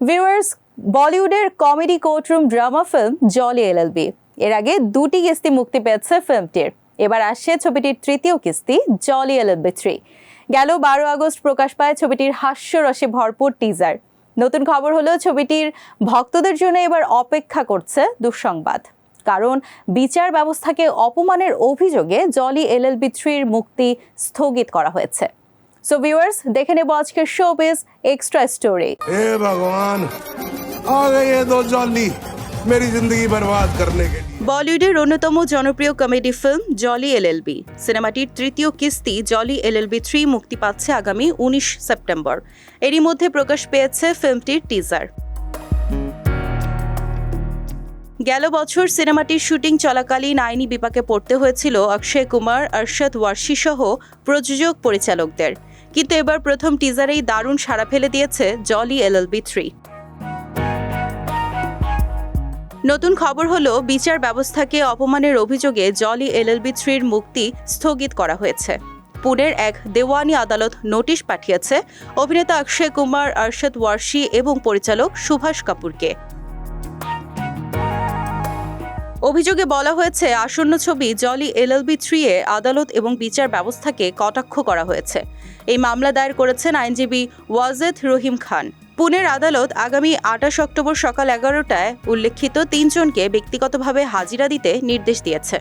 Viewers বলিউডের comedy courtroom drama film Jolly LLB এর আগে দুটি কিস্তি মুক্তি পেয়েছে ফিল্মটির এবার আসছে ছবিটির তৃতীয় কিস্তি জলি এলএলবি থ্রি গেল বারো আগস্ট প্রকাশ পায় ছবিটির হাস্যরসে ভরপুর টিজার নতুন খবর হলো ছবিটির ভক্তদের জন্য এবার অপেক্ষা করছে দুঃসংবাদ। কারণ বিচার ব্যবস্থাকে অপমানের অভিযোগে জলি এলএলবি থ্রির মুক্তি স্থগিত করা হয়েছে। সো ভিউয়ার্স দেখে নেব আজকের শোবিজ এক্সট্রা স্টোরি हे भगवान आ गए ये दो जॉली मेरी जिंदगी बर्बाद करने के लिए বলিউডের অন্যতম জনপ্রিয় কমেডি ফিল্ম জলি এলএলবি সিনেমাটির তৃতীয় কিস্তি জলি এলএলবি থ্রি মুক্তি পাচ্ছে আগামী উনিশ সেপ্টেম্বর এরই মধ্যে প্রকাশ পেয়েছে ফিল্মটির টিজার গেল বছর সিনেমাটির শুটিং চলাকালীন আইনি বিপাকে পড়তে হয়েছিল অক্ষয় কুমার অর্ষদ ওয়ার্শি সহ প্রযোজক পরিচালকদের কিন্তু এবার প্রথম টিজারেই দারুণ সাড়া ফেলে দিয়েছে জলি এলএলবি থ্রি নতুন খবর হলো, বিচার ব্যবস্থাকে অপমানের অভিযোগে জলি এলএলবি থ্রির মুক্তি স্থগিত করা হয়েছে। পুনের এক দেওয়ানি আদালত নোটিশ পাঠিয়েছে, অভিনেতা অক্ষয় কুমার অর্ষদ ওয়ার্শি এবং পরিচালক সুভাষ কাপুরকে। অভিযোগে বলা হয়েছে, আসন্ন ছবি জলি এলএলবি থ্রি এ আদালত এবং বিচার ব্যবস্থাকে কটাক্ষ করা হয়েছে। এই মামলা দায়ের করেছেন আইনজীবী ওয়াজেদ রহিম খান। পুনের আদালত আগামী আঠাশ অক্টোবর সকাল এগারোটায় উল্লেখিত তিনজনকে ব্যক্তিগতভাবে হাজিরা দিতে নির্দেশ দিয়েছে।